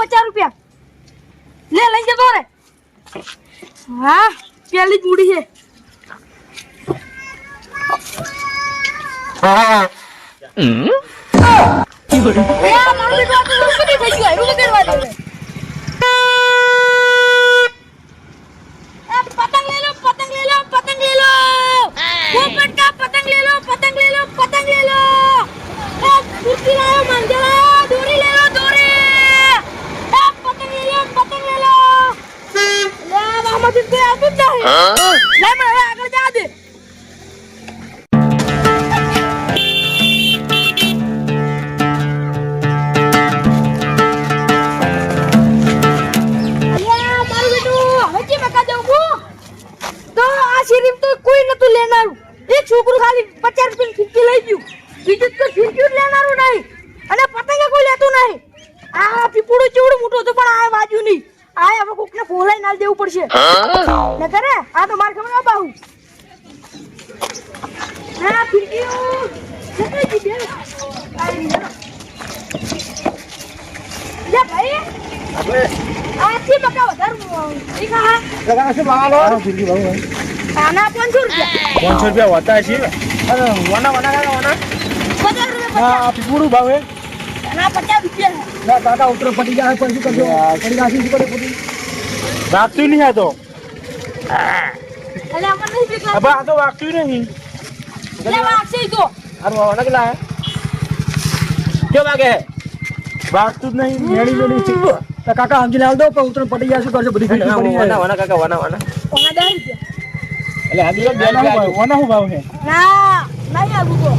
पचास रुपया ले लेंगे तो अरे हाँ प्याली बूढ़ी है पतंग ले लो पतंग ले लो पतंग ले लो पतंग ले लो पतंग ले लो તે આપી જ નહીં લે પણ હવે આગળ છોકરું ખાલી પચાસ લઈ ગયું. બીજું તો ખીચ્યું લેનારું નહીં. અને પતંગ કોઈ લેતું નહીં. આ પીપળું ચેવડું મોટું હતું પણ આ બાજુ નહીં. કોકને ફોલાઈ નાલ દેવું પડશે. ન કરે આ તો માર ખબર બાહુ. હા ફીરકી કેટલી જીતી આવી લે ભાઈ. આ બકા વધારે ઈ ખા કાકા શું ભાવ ફિરકી ભાવ આના 500 રૂપિયા. પાંચસો રૂપિયા હોતા છે અરે વના વના વના. પચાસ રૂપિયા હા આ પીપળું ભાવ હે. રૂપિયા. ના દાદા ઉતરો પટી જાય પછી કરજો પડી જાય શું કરે પડી વાગતું નહીં આ તો. હવે આ તો વાગતું નહીં. હે કેમ વાગે હે? વાગતું જ નહીં મેળી મેળી છે. તો કાકા સમજી લાવ દો પણ ઉતરો પટી જાય શું કરજો બધી ફિરકી પડી જાય વના કાકા વના વના. ઓના રૂપિયા એટલે હાજી બે રૂપિયા વના શું ભાવ છે ના નહીં આવું તો.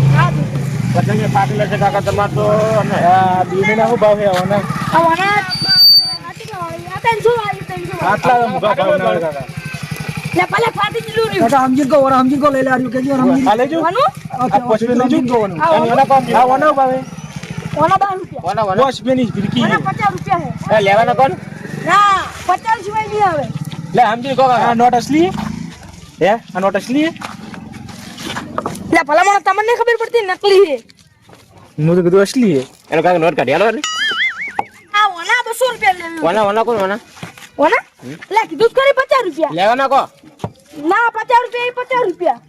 પતંગે ફાટેલા છે કાકા તમાર તો અને આ બીને શું ભાવ છે ઓના કેટલા વાળી? આ 300 વાળી, 300 વાળી. આટલા મુખા ભાવ કાકા લે ભલે ફાટી જ રહ્યું કાકા સમજી કો ઓરા સમજી કો લઈ લે આર્યું કેજો સમજી આ લેજો ઓનું આ પોસ્ટ પે લેજો આ આ પામ આ વના ભાવે ઓના બાર રૂપિયા વના વના પોસ્ટ પે ની ફિરકી ઓના પચાસ રૂપિયા છે એ લેવાના નોટ અસલી હે નોટ અસલી ભલા મને તમને ખબર પડતી નકલી છે હું તો કીધું અસલી હે એનો કાકા નોટ વના વના કોણ વના ઓના? લે કીધું જ ખરી પચાસ રૂપિયા. લેવાના કો ના પચાસ રૂપિયા એ પચાસ રૂપિયા.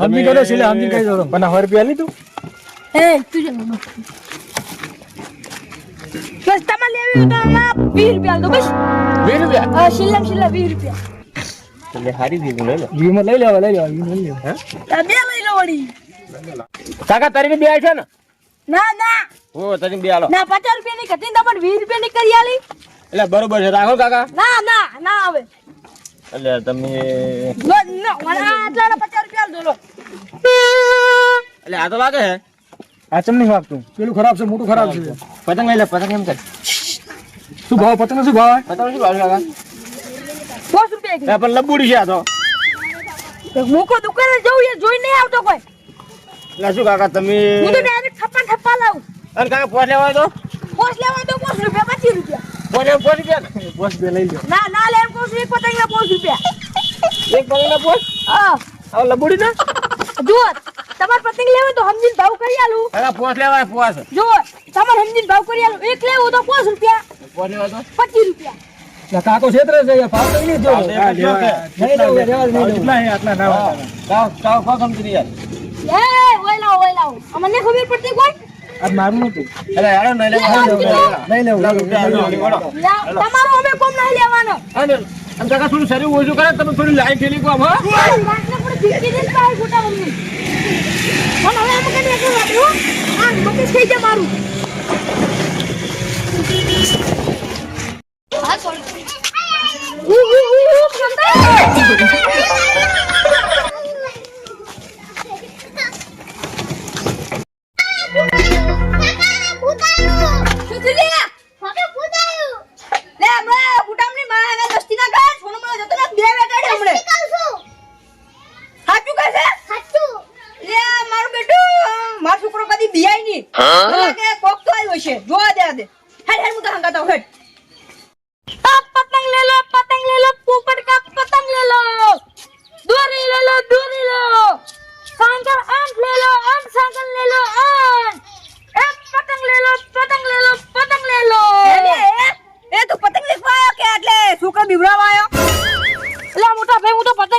સમજી કરો છે સમજી કહી દો પણ સો રૂપિયા લીધું? એ તું જ લો બસ તમારે લેવી તો આમાં વીસ રૂપિયા દો બસ. વીસ રૂપિયા? હા છેલ્લા છેલ્લા વીસ રૂપિયા. એટલે હારી દીધું લઈ લો. વીમાં લઈ લેવા લઈ લેવા વીમાં લઈ લેવા. આ બે લઈ લો વળી. કાકા તારી બે છે ને? ના ના. ઓ તને બે આલો ના પચાસ રૂપિયા ની ઘટી તમને વીસ રૂપિયા ની કરી આલી. એટલે બરોબર છે રાખો કાકા. ના ના ના આવે. એટલે તમે લો ના મને આટલા ના પચાસ રૂપિયા દો લો. એટલે આ તો વાગે છે. આ ચમ નહીં વાગતું? પેલું ખરાબ છે મોટું ખરાબ છે. પતંગ એટલે પતંગ એમ કર. શું ભાવ પતંગ શું ભાવ? પતંગ શું ભાવ છે કાકા? દસ રૂપિયા પણ લબુડી છે આ તો. મૂકો દુકાને જવું એ જોઈ નહીં આવતો કોઈ. શું કાકા તમે હું તો ડાયરેક્ટ થપ્પા થપ્પા લાવું અને કાકા પોસ લેવા તો પોસ લેવા તો પોસ રૂપિયા પચીસ રૂપિયા. પોસ એમ પોસ ગયા પોસ બે લઈ લો ના ના લે એમ કહું એક પતંગ પોસ રૂપિયા. એક પતંગ પોસ હા. હવે લબુડી ના જુઓ તમારે પતંગ લેવા તો સમજીને ભાવ કરી આલું. કાકા પોસ લેવા પોસ જુઓ તમારે સમજીને ભાવ કરી આલું. એક લેવું તો પોસ રૂપિયા. પોસ લેવા તો પચીસ રૂપિયા. કાકો છેતરે છે ભાવ તો નહીં જો. નહીં લેવું, નહીં આટલા ના સમજી એ ઓય લાવો ઓય લાવો. અમને ખબર પડતી કોઈ? આ મારું નતું. એટલે યાર નહીં લે વળો. લા- તમારો અમે કોમ નહીં લેવાનો. અને અને કાકા થોડું શરીર ઓછું કરે તમે થોડી લાઈન ઠેલી કો હા? વાટને પણ ભીખી દે કાય ખોટા મમ્મી મને હવે આમ કને એક વાટ્યું આ મગજ થઈ જાય મારું.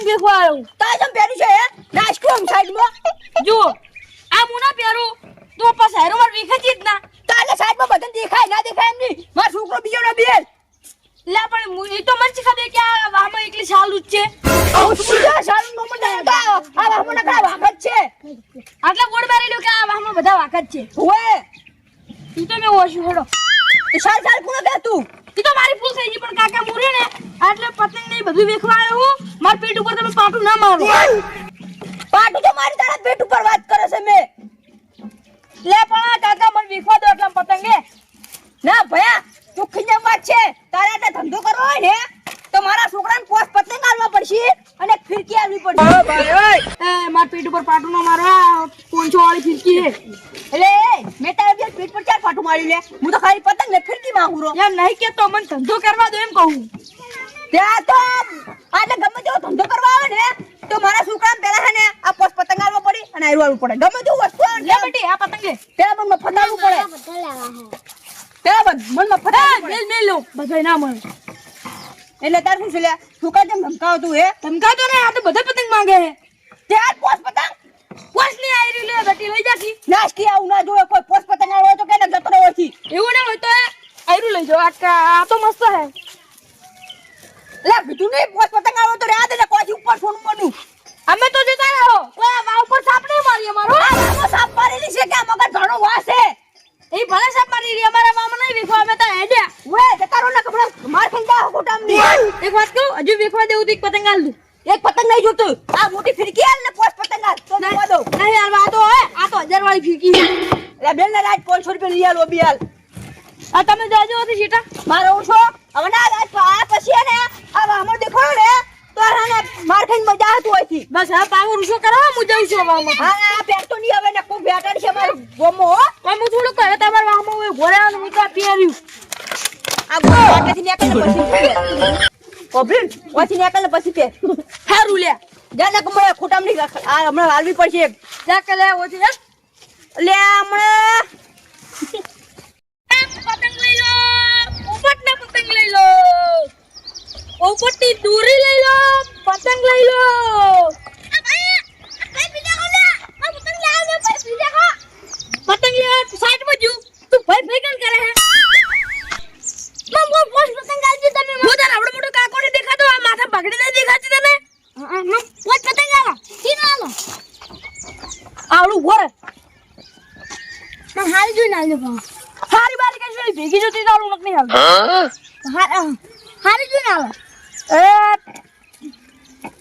વેખવા આવ્યો તારે જેમ પહેર્યું છે હે? નાચકું આમ સાઈડમાં? જુઓ આ હું ના પહેરું. તો પાછા હેરો માર વેખાતી જ ના. તારે સાઈડમાં બધાને દેખાય ના દેખાય એમ નહીં. મારો છોકરો બીજો ના બેલ લે પણ હું- એ તો મને શી ખબર કે આ વાહમાં એકલી ચાલુ જ છે. આવું શું છે? સારું નો મને આ વાહમાં નકરા વાગત છે. આટલા બોર્ડ મારી લ્યો કે આ વાહમાં બધા જ છે. ઓએ ઈ તો મેં ઓછું હેડો. સાલ સાલ કોને તું? ઈ તો મારી ભૂલ થઈ ગઈ પણ કાકા મુરે ને એટલે પતંગ ને બધું વેખવા આવ્યો હું. માર પેટ ઉપર તમે પાટું ના મારો. પાટું તો મારી તારા પેટ ઉપર વાત કરે છે મે. લે પણ કાકા મને વેખવા દો એટલે પતંગે ના ભયા ચોખ્ખી જેમ વાત છે. તારે આટલે ધંધો કરવો હોય ને તો મારા છોકરાને પોસ પતંગ આલવા પડશે અને ફિરકી આલવી પડશે. એ માર પેટ ઉપર પાટું ના મારો કોણ વાળી ફિરકી? હે એટલે મેં તારા બે પીઠ પર ચાર પાટું મારી લે. હું તો ખાલી પતંગ ને ફિરકી માંગુ રો એમ નહીં કેતો મને ધંધો કરવા દો એમ કહું. ત્યાં તો આટલે ગમે તેવો ધંધો કરવા આવે ને તો મારા છોકરા પેલા છે ને આ પોસ પતંગ આલવા પડી અને આયરું આલવું પડે. ગમે તેવું વસ્તુ આવે લે બેટી આ પતંગ. લે પેલા મનમાં ફટાડવું પડે. પેલા ફટાડવું પડે. મેલ મેલ લો. બધાય ના મળે. એટલે તાર શું છે લે? છોકરા જેમ ધમકાવતું હે? ધમકાતો ને આ તો બધા પતંગ માંગે હે ત્યાર પોસ પતંગ. પોસની આઈ રહી લે બેટી લઈ જાતી નાસ્તી આવું ના જોવે કોઈ પોસ પતંગ આવ્યો તો કે જતો રહ્યો છે? એવું ના હોય તો આયરું લઈ જાઓ. આ કા- આ તો મસ્ત હે. લે બીજું નહીં પોસ પતંગ આવ્યો તો રહ્યા દે ને કોઈ ઉપર સોનું બનું અમે તો જતા રહો કોઈ આ વાવ ઉપર સાપ નહીં મારી અમારો. આ રામો સાપ મારેલી છે કે આ મગર ઘણો વાસ છે? એ ભલે સાપ મારી રહી અમારા વાવમાં નહીં વેખવા અમે તો હેડ્યા વે જતા રહો ને કપડા માર ખાઈ જા ખોટામની એક વાત કહું હજુ વેખવા દેવું તો એક પતંગ આલ દઉં. એક પતંગ નહીં જોતું. આ મોટી ફિરકી આલ ને પોસ પતંગ આલ તો જોવા દો નહીં યાર આ તો હે. આ તો હજાર વાળી ફિરકી એટલે બેન ને રાજ 500 રૂપિયા લઈ આલો બી આલ આ તમે જાજો હતી સીટા મારો ઉઠો હવે ના આ પછી હે ને આ અમર દેખો ને તો આને માર ખાઈને મજા આવતું હોયથી. બસ હા પાવો રૂસો કરો હું જાઉં છું વામો હા આ પેટ તો નહીં હવે ને કોઈ બેટર છે મારો ગોમો હો. થોડુંક કહે તમાર વાવમાં હોય ઘોડા હું તો પહેર્યું આ ગોમો વાટેથી નીકળે પછી. કોબરીન પછી નીકળે ને પછી તે. સારું લે. જા ને કમળે ખોટામ હમણાં હાલવી પડશે એક. જા કે ઓછી લે હમણાં. પતંગ લઈ લો પોપટ ના પતંગ લઈ લો પોપટની દોરી લઈ લો પતંગ લઈ લો પતંગ લે સાઈડમાં જુ તું ભાઈ ભાઈ કણ કરે હે મમ મમ પોસ પતંગ આલજો તમે હું તાર આવડો મોટો કાકો ને દેખાતો આ માથા પકડી દે દેખાતી તને મમ પોસ પતંગ આલો તીન આલો આવડું બોરે પણ હારી જોઈને આલજો ભાવ હારી બારી કઈ જોઈ ભેગી જોતી તારું નક નહીં આવતું હારી જોઈને આવે એ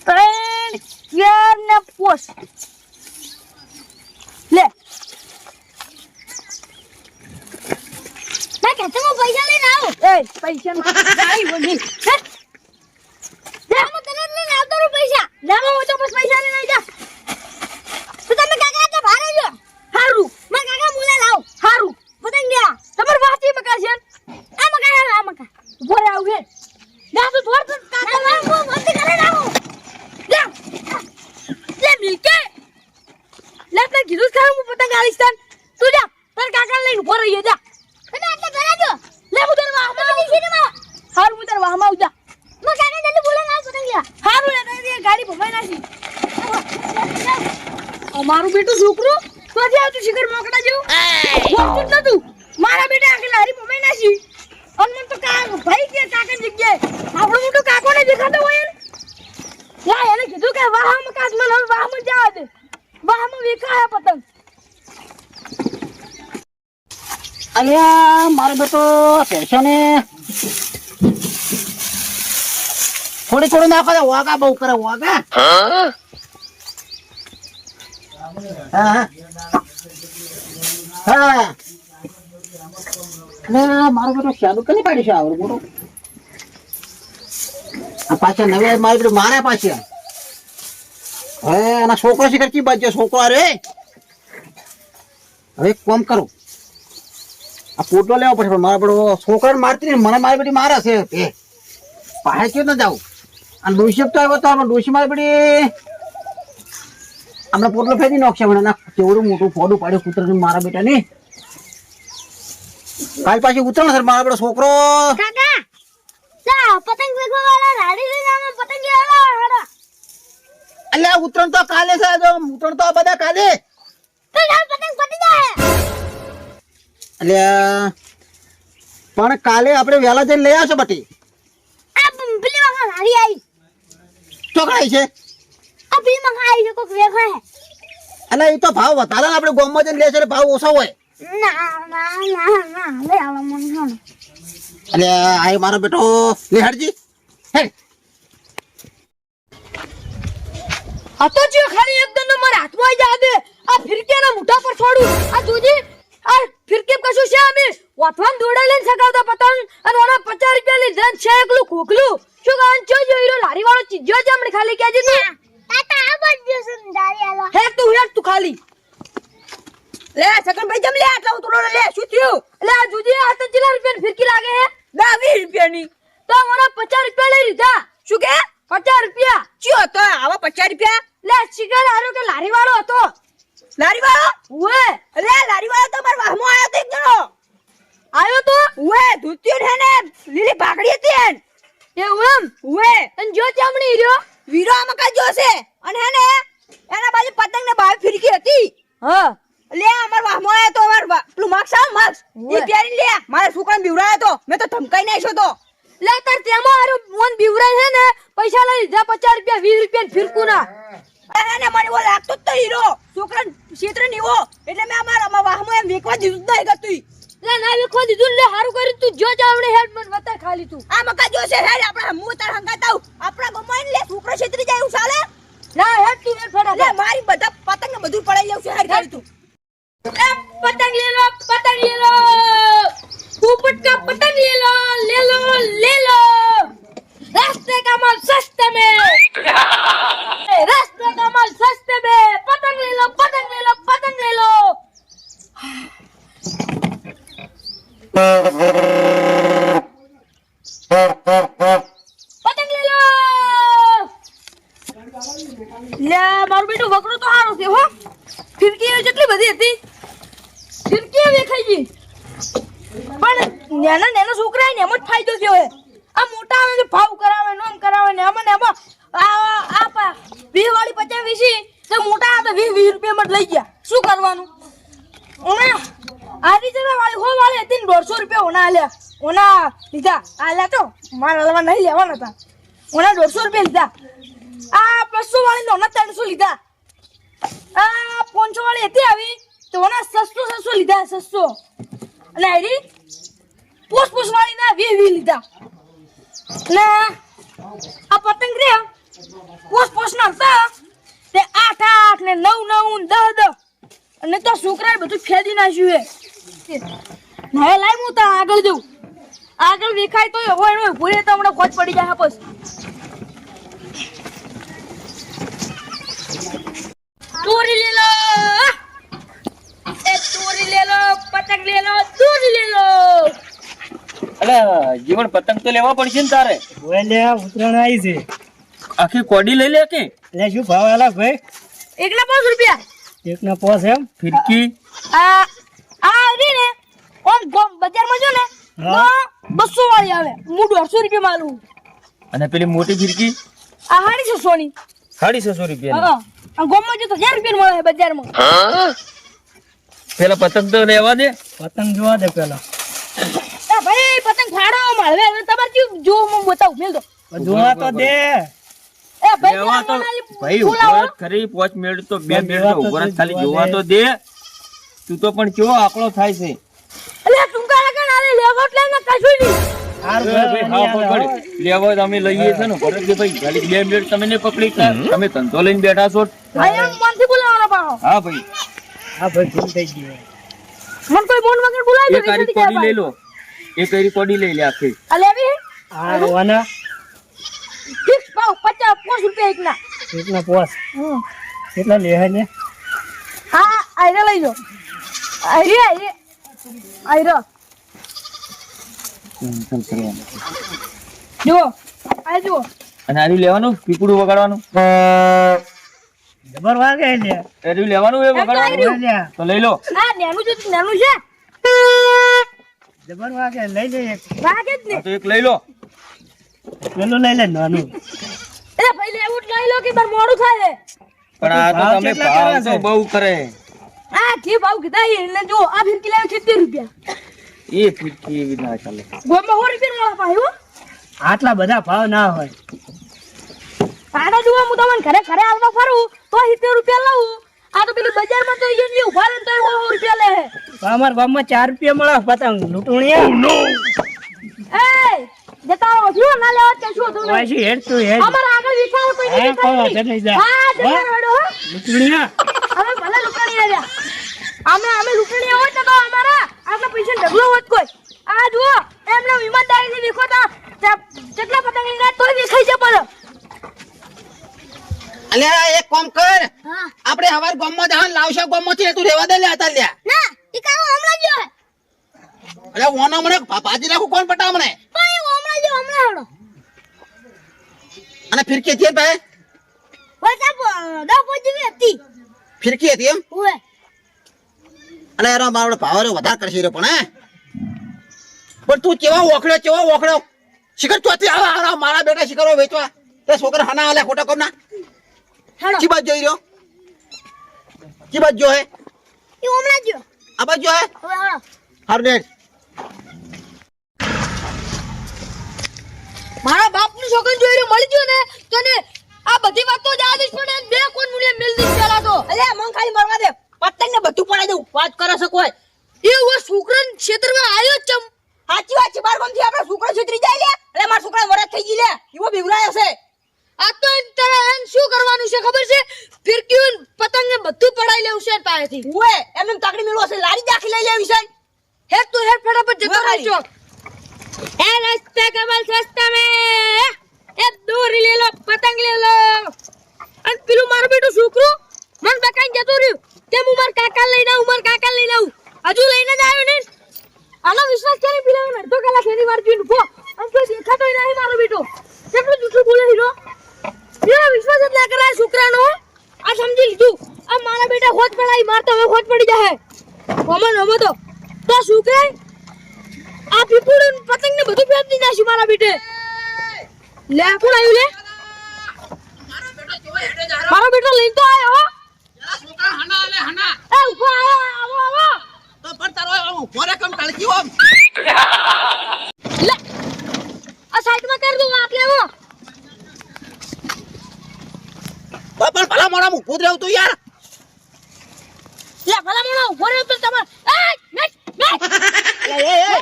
ત્રણ ચાર ને પોસ લે મેં કહેતો હું પૈસા લઈને આવું એ પૈસા ગાડી બોલી હે લે હું તને જ લઈને આવતો રહું પૈસા લે હું તો બસ પૈસા લઈને આવી જા તો તમે કાકા તો ભારે જો હારું માં કાકા મુલે લાવ હારું પતંગ ગયા તમાર વાતી મકા છે આ મકા હાલ આ મકા ભોરે આવ હે જા તું થોડ તો કાકા ના હું બંધ કરે લાવ લે લે મિલકે લે તે કીધું ખરું હું પતંગ આલીશ તન તું જા તાર કાકા લઈને ઊભો રહીએ જા તમે આટલે ઘરે જો લે હું તાર વાહમાં આવું છું ને હારું હું તાર વાહમાં આવું જા માં કાકા જલ્દી બોલે ના પતંગ ગયા હારું લે તારી ગાડી ભમાઈ નાખી અમારું બેટું છોકરું તો જે આવતું શિખર મોકડા જેવું બોલતું જ નતું મારા બેટા આગળ હારી મમ્મી નાસી અને મને તો કા ભાઈ કે કાકા જગ્યાએ આપણો મોટો કાકો ને દેખાતો હોય ને યા એને કીધું કે વાહમાં કાચ મને હવે વાહમાં જવા દે. વાહમાં વેખાયા પતંગ. અલ્યા, મારો બેટો પેશો ને. થોડી થોડી નાખો તો વાગા બહુ કરે વાગા મારો બેટો ચાલુ કઈ પાડી છે આવડું મોટું પાછા નવે મારી મારે પાછી. હવે આના છોકરો શીખર કી બાજુ છોકરો રે હવે એક કામ કરું. આ પોટલો લેવો પડશે મારા પેલો છોકરાને મારતી મારી છે. તે પાસે પોટલો ફેરી નાખશે મને ના કેવડું મોટું ફોડું પાડ્યું કૂતરાને મારા બેટા ને કાલ પાછી ઉતરણ સર મારા બેટો છોકરો. પતંગ પતંગ અલ્યા ઉતરણ તો કાલે છે જો ઉતરણ તો બધા કાલે. અલ્યા પણ કાલે આપણે વહેલા જઈને લઈ આવશો બટી. ચોકડાઈ છે. અલ્યા એ તો ભાવ વધારે આપણે ગામમાં જઈને લેશે ભાવ ઓછો હોય. અલ્યા આ મારો બેટો નિહાળજી હે આ તો જે ખાલી એક દંડો મારા હાથમાં આવી જા દે આ ફિરકેના મોઢા પર છોડું. આ જોજી. આ ફિરકે કશું છે અમે વાથવાન દોડા લઈને સગાવતા પતંગ અને ઓના 50 રૂપિયા લીધા ધન છે એકલું ખોખલું. શું કાન છો જો હીરો લારી વાળો ચીજો છે હમણે ખાલી ક્યાં તું તાતા આ બધું સુંદરી આલો. હે તું હેડ તું ખાલી. લે સગનભાઈ જમ લે આટલા ઉતરો લે શું થયું? લે આ જોજી આ તો ચિલ્લા રૂપિયાની ફિરકી લાગે હે દસ વીસ રૂપિયાની. તો મને 50 રૂપિયા લઈ લીધા. શું કે? 50 રૂપિયા. ચિયો હતો આવા પચાસ રૂપિયા. લે શિકાર હારો કે લારી વાળો હતો? લારી વાળો ઉએ અરે લારી વાળો તો મારા વાહમો આવ્યો તો એક જણો. આયો તો? ઉએ ધોતિયો છે ને લીલી ભાગડી હતી એન. એવું એમ? ઉએ અને જો ચામડી રહ્યો વીરો આમાં કાજો છે? અને હે ને એના બાજુ પતંગ ને બાવી ફિરકી હતી. હા. લે અમાર વાહમો આવ્યો તો અમાર પેલું માર્ક્સ આવ માર્ક્સ એ પ્યારી લે. મારા છોકરાને બીવડાયો તો. મેં તો ધમકાઈ નાખ્યો તો. લે તાર તેમાં હારો મોન બીવરાય છે ને પૈસા લઈ લીધા પચાસ રૂપિયા વીસ રૂપિયા ફિરકું ના. અને મને એવો લાગતો જ તો હીરો. છોકરા ક્ષેત્ર નીવો એટલે મેં અમારા અમારા વાહમાં એમ વેકવા દીધું જ નહીં ગતું એટલે ના વેકવા દીધું ને સારું કર્યું તું. જો જાવડે હેડ મને બતા ખાલી તું. આ મકા જો છે હેડ આપણા હું તાર હંગાતા આપણા ગમાઈને લે છોકરો ક્ષેત્ર જાય એવું ચાલે? ના હેડ તું હેડ ફડા લે મારી બધા પતંગ ને બધું પડાઈ લેવું છે હેડ ખાલી તું. પતંગ લે લો પતંગ લે લો. પોપટ કા પતંગ લે લો લે લો લે લો. रास्ते का माल सस्ते में रास्ते का माल सस्ते में पतंग ले लो पतंग ले लो पतंग ले लो પતંગ લઈ લો લે મારું બેટું વકરો તો સારો છે હો ફિરકી જેટલી બધી હતી ફિરકી વેખાઈ ગઈ પણ નાના નાના છોકરા ને એમ જ ફાયદો થયો હે આ મોટા આવે ને ભાવ કરાવે ને આમ કરાવે ને અમને એમાં આ આ વીસ વાળી પચાસ વીસી તો મોટા આ તો વીસ રૂપિયામાં લઈ ગયા. શું કરવાનું? ઓના આરી જરા વાળી હો વાળી હતી દોઢસો રૂપિયા ઓના આલ્યા. ઓના લીધા. આલ્યા તો મારા લેવા નહીં લેવાના હતા. ઓના દોઢસો રૂપિયા લીધા. આ બસો વાળી ઓના ત્રણસો લીધા. આ પાંચસો વાળી હતી આવી. તો ઓના સસ્તો સસ્તો લીધા સસ્તો અને આરી પોસ પોસ વાળી ના વી વી લીધા. ને આ પતંગ રે. પોસ પોસ ના હતા. તે આઠ આઠ ને નવ નવ દસ દસ અને તો છોકરાએ બધું ફેદી નાખ્યું હે. હવે લાઈ હું તા આગળ જઉં. આગળ દેખાય તો હોય ને, ભૂલે તો હમણાં ખોજ પડી જાય બસ. ચોરી લે લો. એ ચોરી લે લો, પતંગ લે લો ચોરી લો. અલે જીવન પતંગ તો લેવા પડશે ને તારે. ઉતરાણ આવી છે. આખી કોડી લઈ લે કે? એટલે શું ભાવ આલા ભાઈ? એકના પાંચ રૂપિયા. એકના પાંચ એમ? ફિરકી? આ આ રી ને ઓમ ગોમ બજારમાં જો ને બસો વાળી આવે. હું દોઢસો રૂપિયા માલું અને પેલી મોટી ફિરકી? આ સાડી છે સોની. સાડી છસો રૂપિયા હા. આ ગોમમાં જો તો હજાર રૂપિયા મળે બજારમાં. પેલા પતંગ તો લેવા દે. પતંગ જોવા દે પેલા. ભાઈ પતંગ ફાડો માળવે હવે તમારે કેવું જો હું બતાવું મેલ દો. જોવા તો દે. એ ભાઈ તો ભાઈ ઉપર ખરી પોચ મેળ તો બે મેળ તો ઉપર ખાલી જોવા તો દે. તું તો પણ કેવો આકળો થાય છે. અલે ટુંકા લગન આલે લેવો એટલે એને કશું નહીં. હાર ભાઈ, હા, પકડ. લેવા તો અમે લઈએ છે ને ભરતભાઈ ખાલી બે મિનિટ તમે ને પકડી. તમે ધંધો લઈને બેઠા છો. ભાઈ એમ મનથી બોલાવવાનો પાહો. હા ભાઈ. હા ભાઈ ભૂલ થઈ ગઈ મન કોઈ બોન વગર બોલાવી આરી કોડી લઈ લો. એક પેરી કોડી લઈ લે આખી. અલેવી હા ઓના ફિક્સ ભાવ પચાસ પોસ રૂપિયા એકના. એકના પોસ? હમ. કેટલા લે હે ને? હા આયરે લઈ જાઓ આયરે આયરે. આયરે. જો આ જો અને આર્યું લેવાનું? પીપળું વગાડવાનું? જબર વાગે લે આર્યું લેવાનું એ વગાડવાનું? તો લઈ લો. આ નેનું છે તો નેનું છે. જબર વાગે લઈ લે એક. વાગે જ ને. તો એક લઈ લો. પેલું લઈ લે નાનું. એટલે ભાઈ લેવું જ લઈ લો કે મારે મોડું થાય પણ આ તો તમે ભાવ તો બહુ કરે. આ જે ભાવ કીધા એટલે જો આ ફિરકી લાવી સિત્તેર રૂપિયા. એ ફીરકી એવી ના ચાલે. ગોમાં સો રૂપિયા મળે ભાઈ આટલા બધા ભાવ ના હોય. આડા જુઓ હું તમને ઘરે ઘરે આવવા ફરું તો સિત્તેર રૂપિયા લઉં આ તો પેલી બજારમાં તો અહીંયા ને ઊભા રહે તો 100 રૂપિયા લે અમાર અમારા ગામમાં ચાર રૂપિયા મળે પતંગ. લૂંટણીયા? એ જતા રહો જો ના લેવા કે શું તું પછી હેડ તું હેડ. અમાર આગળ વિચાર કોઈ હે, નહીં કોઈ નહીં, જા. હા જતા રડો લૂંટણીયા? અમે ભલે લૂંટણી આવ્યા. અમે અમે લૂંટણી હોય તો અમારા. આટલા પૈસા ઢગલો હોત કોઈ. આ જુઓ એમને વિમાનદારી ની વિખોતા કેટલા પતંગ લીધા તોય વિખાઈ છે પણ અલ્યા એક કામ કર. આપણે હવાર ગામમાં જહાન લાવશો ગામમાં થી તું રેવા દે લે હતા લ્યા. ના ઈ કામ હમણાં જો અરે ઓનો મને ભાજી રાખું કોણ પટા મને? પણ હમણાં જો હમણાં હેડો અને ફિરકી હતી ભાઈ? વસા દો પોજી હતી. ફિરકી હતી એમ? ઓય અને એનો મારો ભાવ રહ્યો વધારે કરશે રહ્યો પણ હે? પણ તું કેવા ઓખડ્યો કેવા ઓખડ્યો શિખર ચોથી આવા મારા બેટા શિખરો વેચવા. તે છોકરા હના આલે ખોટા કોમ ના કી બાજ જોઈ રહ્યો? કી બાજ જો હે ઈ હમણાં જો આ બાજ જો હે હારું દેખ મારા બાપનું છોકરું જોઈ રહ્યો મળી ગયો ને? તને આ બધી વાતો જ આદિશ પણ એમ બે કોણ મુલે મિલ દી પેલા તો? અલે મન ખાલી મરવા દે. પતંગ ને બધું પડાઈ દઉં. વાત કરે છે કોઈ? એ ઓ છોકરાને ક્ષેત્રમાં આવ્યો ચમ. સાચી વાત છે બાર ગામથી આપણે છોકરા છેતરી જાય લે. એટલે મારા છોકરા વરસ થઈ ગઈ લે. એવો બીવરાયો છે. આ તો એમ એમ શું કરવાનું છે ખબર છે? ફિરકીઓ ને પતંગ ને બધું પડાઈ લેવું છે પાસેથી. ઓએ એમ એમ તાકડી મેળવો છે લારી દાખી લઈ લેવી છે. હે તો હેડ ફટાફટ જતો રહેજો. એ રસ્તે કમલ સસ્તા મે. એ દોરી લે લો પતંગ લે લો. અને પેલું મારું બેટું છોકરું મન બકાઈ જતો રહ્યું. તેમ ઉમર માર કાકા લઈને આવું માર કાકા લઈને આવું? હજુ લઈને જ આવ્યો ને? આનો વિશ્વાસ કરી પેલા અડધો કલાક એની વાર જોઈને ઊભો. અને કોઈ દેખાતો નહીં મારો બેટો. કેટલું જૂઠું બોલે હીરો? એ વિશ્વાસ જ ના કરાય છોકરાનો. આ સમજી લીધું. આ મારા બેટા ખોટ પડાઈ માર તો હવે ખોટ પડી જાય કોમન હમો તો. તો શું કહે આ પીપળું ને પતંગ ને બધું ફેંકી નાખ્યું મારા બેટે. લે, કોણ આવ્યું લે? મારો બેટો લઈને તો આવ્યો છોકરા હના આલે હના એ, ઊભો આવ્યો આવો આવો. તો લે સાઈડમાં કરી દઉં આટલે આવો તો પણ ભલા મોણા હું કૂદ રહ્યો તું યાર. લે ભલા મોણા ઊભો રહ્યો તો તમાર. એ મેટ મેટ એ એ એ.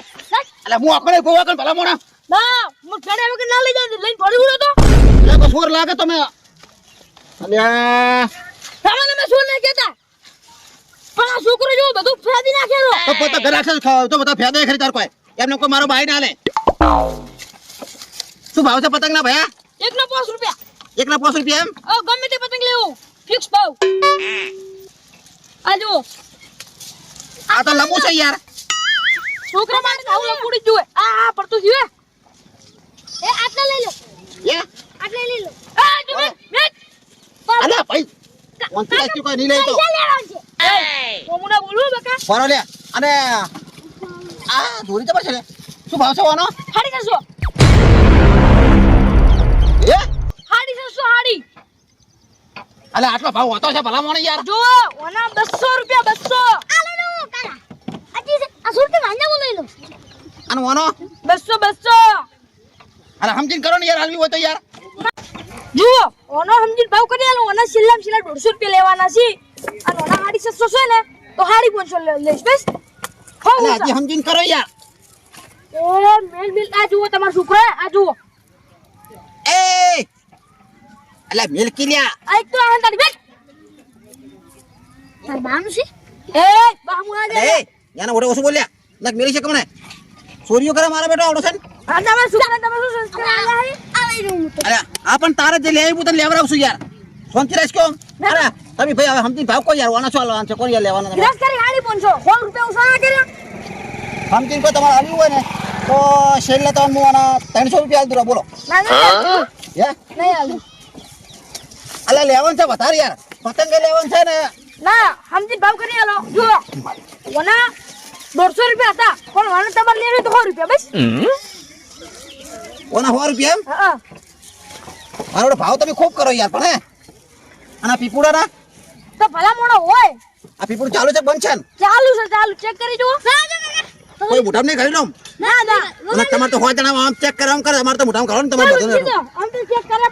અલે હું આખો ગોવા કર ભલા મોણા ના હું ઘરે વગર ના લઈ જાય લઈને પડી ઉડો તો. લે તો સોર લાગે તમે. અલ્યા. તમને મે શું ના કેતા પણ આ છોકરો જો બધું ફેંકી નાખેલો. તો પોતા ઘરે આખે ખાવ તો બધા ફેદે ખરી તાર કોઈ. એમને કોઈ મારો ભાઈ ના લે. શું ભાવ છે પતંગ ના ભયા એક ના પાંચ રૂપિયા. એક ના પાંચ રૂપિયા એમ? ઓ ગમે તે પતંગ લેવું. ફિક્સ ભાવ. આ જુઓ. આ તો લંબુ છે યાર. છોકરા માટે આવું લંબુડી જ જુએ આ આ પડતું જીવે. એ આટલા લઈ લો. એ? આટલા લઈ લો. આ જુએ મેચ. અલા ભાઈ. વંતી આસ્તી કોઈ નહીં લઈ તો પૈસા લેવાનું છે. તો મુના બોલું બકા. ફરો લે. અને આ ધોરી તો છે લે. શું ભાવ છે વાનો હાડી કરશો. એ? અલે આટલો ભાવ હોતો છે ભલા મોણે યાર. જો ઓના બસો રૂપિયા બસો. આ નો કાલા અજી આ સો રૂપિયા વાંધા બોલો લો અને ઓનો? બસો બસો. અરે હમજીન કરો ને યાર હાલવી હોય તો યાર. જુઓ ઓનો હમજીન ભાવ કરી આલો. ઓના સિલ્લામ સિલ્લા 150 રૂપિયા લેવાના છે. અને ઓના હાડી 600 છે ને તો હાડી પાંચસો લે- લઈશ બસ. હો અલે અજી સમજીને કરો યાર. એ મેલ મેલ. આ જુઓ તમારો છોકરો. આ જુઓ. એ અલે મિલકી લ્યા આ તો આ તારી બેટ તાર બાનું છે એ બામુ આ એ યાને ઓડે ઓછું બોલ્યા નક મેલી છે કમણે ચોરીઓ કરે મારા બેટો આવડો છે ને આ શું કરે તમે શું સંસ્કાર આલ્યા હે આલે તો અરે આ પણ તારે જે લેવું તને લેવડાવશું યાર શાંતિ રાખ કેમ અરે તમે ભાઈ હવે હમતી ભાવ કોઈ યાર વાના છો લેવાના છે કોણ યાર લેવાના તમે ગ્રાસ કરી હાડી પાંચસો સો રૂપિયા ઉછાળા કર્યા હમતી કોઈ તમારે આવ્યું હોય ને તો શેર લેતા હું આના ત્રણસો રૂપિયા આલ દુરા બોલો ના ના હે નહીં આલું અલે લેવન છે વધારે યાર. પતંગ લેવન છે ને. ના સમજી ભાવ કરી આલો. જો ઓના દોઢસો રૂપિયા હતા. પણ મને તમારે લેવી તો સો રૂપિયા બસ. ઓના સો રૂપિયા એમ? હા મારો ભાવ તમે ખૂબ કરો યાર પણ હે. અને પીપુડા ના તો ભલા મોણો હોય. આ પીપુડું ચાલુ છે બંધ છે ચાલુ છે ચાલુ. ચેક કરી જુઓ. કોઈ મોટામ નહીં કરી લઉં. ના ના. તમારે તો હોય જણા આમ ચેક કરે આમ કરે. અમારે તો મોટામ કરો ને તમારે બધું આમ તો ચેક કરે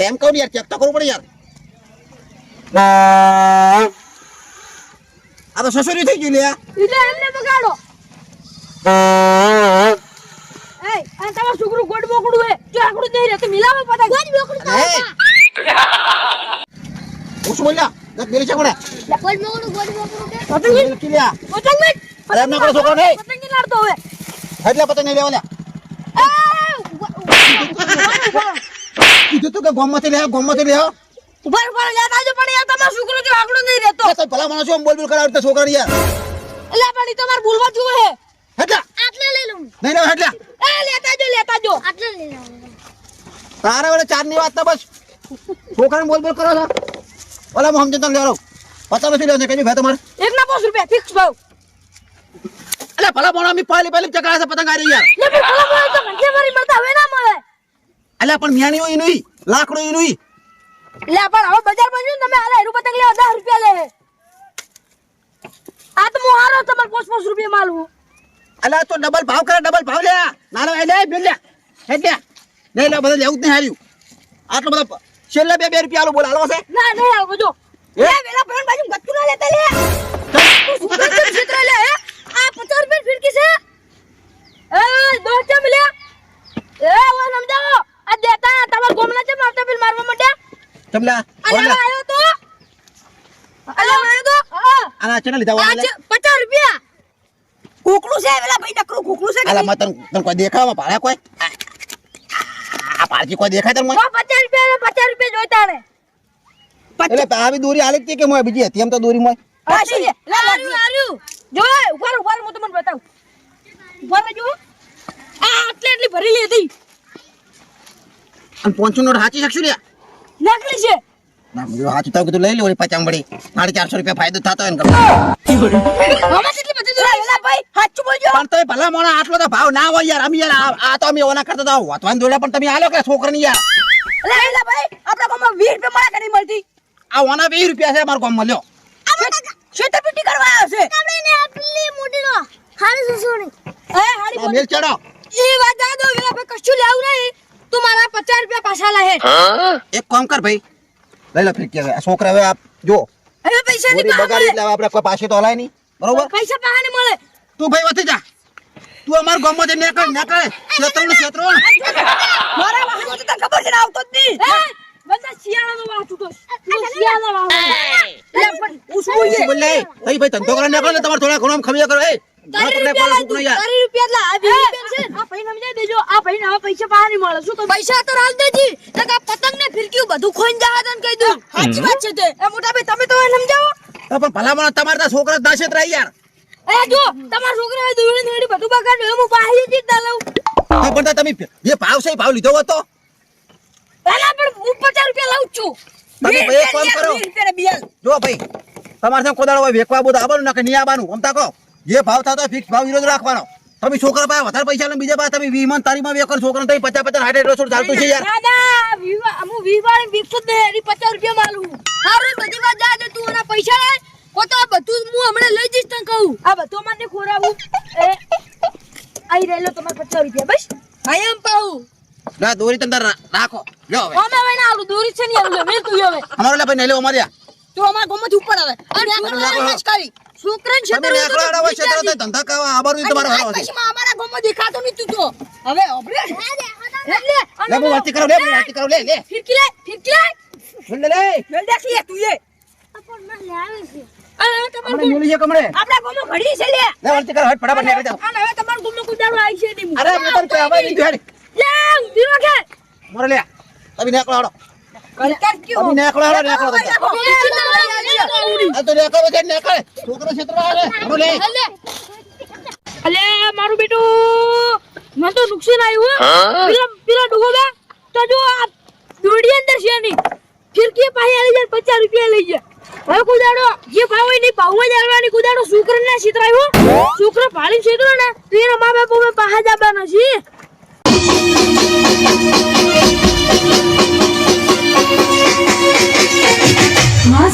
પા એમ કહું ને યાર ચેક તો કરવું પડે યાર. આ તો સસુરી થઈ ગયું લ્યા એટલે એમને બગાડો. એ આ તમારું છોકરું ગોડ બોકડું હે જો આકડું નહીં રહે તો મિલાવો પતંગ ગોડ બોકડું અરે હું શું બોલ્યા ગત બેલી છે કોને ગોડ બોકડું ગોડ બોકડું કે પતંગ કિલ્યા પતંગ મત અરે એમ ના છોકરો નહીં. પતંગ નહીં લાડતો હવે એટલે પતંગ નહીં લેવા લ્યા કીધું તું કે ગોમમાંથી લે ગોમમાંથી લે ઉપર ઉપર લેતા આવજો પણ યાર તમારો છોકરો જો આગળ નહીં રહેતો. તો ભલા માણસો આમ બોલ બોલ કરાવતા છોકરા યાર? એટલે પણ ઈ તમારે ભૂલવા જુઓ હે. હેટલા આટલે લઈ લઉં. નહીં ના હેટલા એ લેતા જો લેતા જો. આટલે લઈ લઉં. તારે વડે ચારની વાત તો બસ. છોકરાને બોલ બોલ કરો છો? ઓલા હું સમજે તને લેવાનો પચાસ લેવો છે કઈ ભાઈ તમારે. એક ના પાંચ રૂપિયા ફિક્સ ભાવ. અલે ભલા માણસ અમે પહેલી પહેલી ચકાવે છે પતંગ આ રહી યાર. લે પણ ભલા ભલા તો ઘંટે મારી મળતા હવે ના મળે. અલ્યા પણ મિયાની હોય નહીં. લાકડું ઈ. નહીં લે પણ હવે બજારમાં જઈને તમે આલે એનું પતંગ લે 10 રૂપિયા લે આ તો હું હારો તમારે પાંચ પાંચ રૂપિયા માલવું. અલ્યા તો ડબલ ભાવ કરે ડબલ ભાવ લે. નાનો એ લે બિલ લે. હેટ લે નહીં લે બધા લેવું જ નહીં હાર્યું. આટલો બધો છેલ્લા બે બે રૂપિયા આલો બોલ આલો છે ના નહીં આલો જો? લે વેલા ભણ બાજુ ગટકુ ના લેતા લે. તું સુપર ક્ષેત્ર લે હે? આ 50 રૂપિયા ફિરકી છે? એ દોસ્ત ચમ લે. એ ઓ સમજાવો? આ દેતા તમાર ગોમલા છે મારતા બિલ મારવા માંડ્યા? તમને અલે આયો તો? અલે આયો તો? હા. આના ચેનલ લીધા આ વાળા 50 રૂપિયા. કુકલું છે વેલા ભાઈ નકરું કુકલું છે કે અલા મત તને કોઈ દેખાવામાં પાડ્યા કોઈ? આ પાળકી કોઈ દેખાય તને તો 50 રૂપિયા 50 રૂપિયા જોઈતા ને એટલે આવી દોરી આલે કે મોય? બીજી હતી એમ તો દોરી મોય. પાછી લા લે આર્યું આર્યું જો ઉપર ઉપર હું તમને બતાવું. ઉપર જો. આ આટલી આટલી ભરી હતી. અને પોંચું નોટ હાચી શકશું રે નકલી છે. ના મેં કીધું લઈ લે ઓલી પચામ વળી સાડી ચારસો રૂપિયા ફાયદો થતો હોય ને. આમાં કેટલી બધી દૂર વેલા ભાઈ સાચું બોલજો. પણ તોય ભલા મોણા આટલો તો ભાવ ના હોય યાર અમે યાર આ- તો અમે ઓના કરતા તો વાતવાન દોડ્યા પણ તમે આલો કે છોકરાની યાર? લે વેલા ભાઈ આપણા ગામમાં 20 રૂપિયા મળે કે નહીં મળતી. આ ઓના વીસ રૂપિયા છે મારા ગામમાં લ્યો. કરવા આવ્યો છે. આપણે આટલી મોટી નો હારી સુસુણી એ હારી મેલ ચડો એ વાત જા દો વેલા ભાઈ કશું લેવું નહીં. તું મારા 50 રૂપિયા પાછા લાહે એક કામ કર ભાઈ. લઈ લો હવે. આ છોકરા હવે આપ જો. હવે પૈસા ની બગાડી એટલે આપણે કોઈ પાસે તો હલાય નહીં. બરોબર? પૈસા પાહા ને મળે. તું ભાઈ વધી જા. તું અમારા ગામમાં જઈને નીકળ નીકળ. ક્ષેત્રો ને ક્ષેત્રો મારા વાહનો તો ખબર છે ને આવતો જ નહીં. એ બધા શિયાળાનો વાહ તું શિયાળાનો વાહ લે પણ? શું બોલે? ભાઈ ભાઈ ધંધો નીકળો ને તમારે થોડા ઘણો ખમીયા કરો. એ. છોકરો યાર. તારી રૂપિયા લા આ બી રૂપિયા છે. આ ભાઈને સમજાઈ દેજો. આ ભાઈને હવે પૈસા પાહા નહીં મળે. શું તો પૈસા દેજી. પતંગ ને ફિરકીયું બધું ખોઈને જા કહી દઉં. સાચી વાત છે તે. એ મોટા ભાઈ તમે તો સમજાવો. પણ ભલામણ તમારે તો છોકરા દાશે રહી યાર. એ જો તમારા છોકરા બધું હું પાહી જ લઉં. તો પણ તમે જે ભાવ છે ભાવ લીધો હતો. એના પણ હું પચાસ રૂપિયા લઉં છું. તમે ભાઈ કામ કરો. જો ભાઈ તમારે કોદાળો વેકવા બધું આવવાનું નાખે નહીં આવવાનું અમતા કહો. જે ભાવ થતો ફિક્સ ભાવ વિરોધ રાખવાનો. તમે છોકરા પાસે વધારે પૈસા બીજા પાસે તમે વીસમાં વેકર છોકરા તમે પચાસ પચાસ હાઈડ એટલો ચાલતું છે યાર. દાદા હું વિવાળી વિકસું જ એની પચાસ રૂપિયા માલું હારું બધી વાત જા તું એના પૈસા લાય. કો તો આ બધું હું હમણાં લઈ જઈશ તને કહું. આ બધું મને ખોરાવું. એ આઈ રહેલો તમારે પચાસ રૂપિયા બસ. આઈ એમ પાઉં. ના દોરી તમે રાખો. લ્યો હવે. અમે હવે ના આવું દોરી છે ને આવું મેં તું હવે. અમારો લે ભાઈ નહીં અમારે તું અમારા ગામમાંથી ઉપર આવે. અને છોકરાને કરી છોકરાને તમે છેતરવું નેકળો તો આડા હોય વિચારજે. છેતરો તો ધંધા કરવા આબારું તમારો હારો છે પછીમાં અમારા ગોમો દેખાતો નહીં તું તો હવે ઓબરે લે લે બહુ વાતી કરો લે બહુ વાતી કરો લે લે. ફિરકી લે ફિરકી લે. લે લે. વેલ દેખ લે તું એ. હવે તમારું હમણે મેલી છે કમળે. આપણા ગામમાં ઘડી છે લે. લે વાતી કરો હટ ફટાફટ નીકળી જાઓ અને હવે તમારું ગુમનો કુદારો આવી છે નહીં અરે મેં તો આવા નહીં દીધું હેડ લે ઊંધી રાખે મોરે લે તમે નેકળો હાડો. আমি নেকড়া મારું બેટું મને તો નુકસાન આવ્યું પેલા પેલા તો જો અંદર છે ની ફિરકી પાસે આવી જાય પચાસ રૂપિયા લઈ જાય. હવે કુદાડો જે ભાવ નહીં ભાવમાં જ આવવાની કુદાડો છોકરા ના છેતર આવ્યો છોકરો ભાળી છેતરો તો એના મા બાપ પાસે જ આવવાના છે.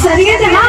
సరిగేదేమా?